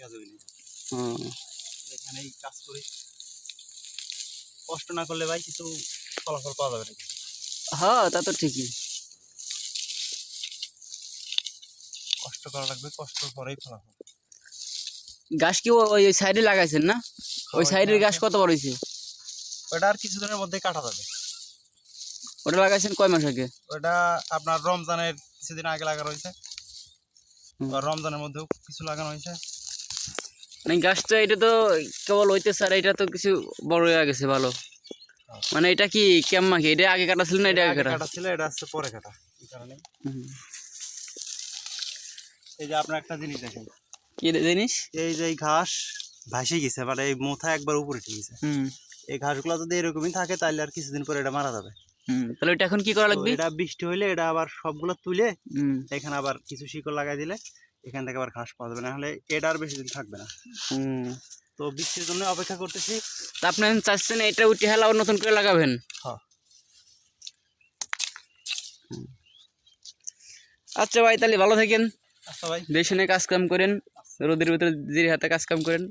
টাকা জমি নেই এখানেই কাজ করি। কষ্ট না করলে ভাই কিছু ফলাফল পাওয়া যাবে না। হ্যাঁ তা তো ঠিকই। কষ্ট করা লাগবে কষ্টর পরেই ফলাফল। গাছ কি ওই সাইডে লাগাইছেন না? ওই সাইডের গাছ কত বড় হয়েছে ওটা আর কিছুদিনের মধ্যে কাটা যাবে। ওটা লাগাইছেন কয় মাস আগে? ওটা আপনার রমজানের কিছুদিন আগে লাগানো হয়েছে রমজানের মধ্যেও কিছু লাগানো হয়েছে মানে গাছটা এটা তো কেবল হইতেছে আর এটা তো কিছু বড় হয়ে গেছে ভালো। মানে এটা কি কেমন কি এটা আগে কাটা ছিল না এটা আগে কাটা? ছিল এটা হচ্ছে পরে কাটা এই কারণে। এই যে আপনার একটা জিনিস দেখেন। কি জিনিস? এই যে এই ঘাস ভাসে গেছে মানে এই মোথা একবার উপরে ঠিক গেছে। হুম। এই ঘাসগুলো যদি এরকমই থাকে তাহলে আর কিছুদিন পরে এটা মারা যাবে। তাহলে এটা এখন কি করা লাগবে? এটা বৃষ্টি হইলে এটা আবার সবগুলো তুলে এখানে আবার কিছু শিকড় লাগাই দিলে এখান থেকে আবার ঘাস পাওয়া যাবে না হলে এটা আর বেশি দিন থাকবে না। তো বৃষ্টির জন্য অপেক্ষা করতেছি। তা আপনি চাচ্ছেন এটা উঠে হেলা আবার নতুন করে লাগাবেন? হ্যাঁ আচ্ছা ভাই তাহলে ভালো থাকেন। আচ্ছা ভাই। বেশি কাজ কাম করেন রোদের ভিতরে জিরে হাতে কাজ কাম করেন।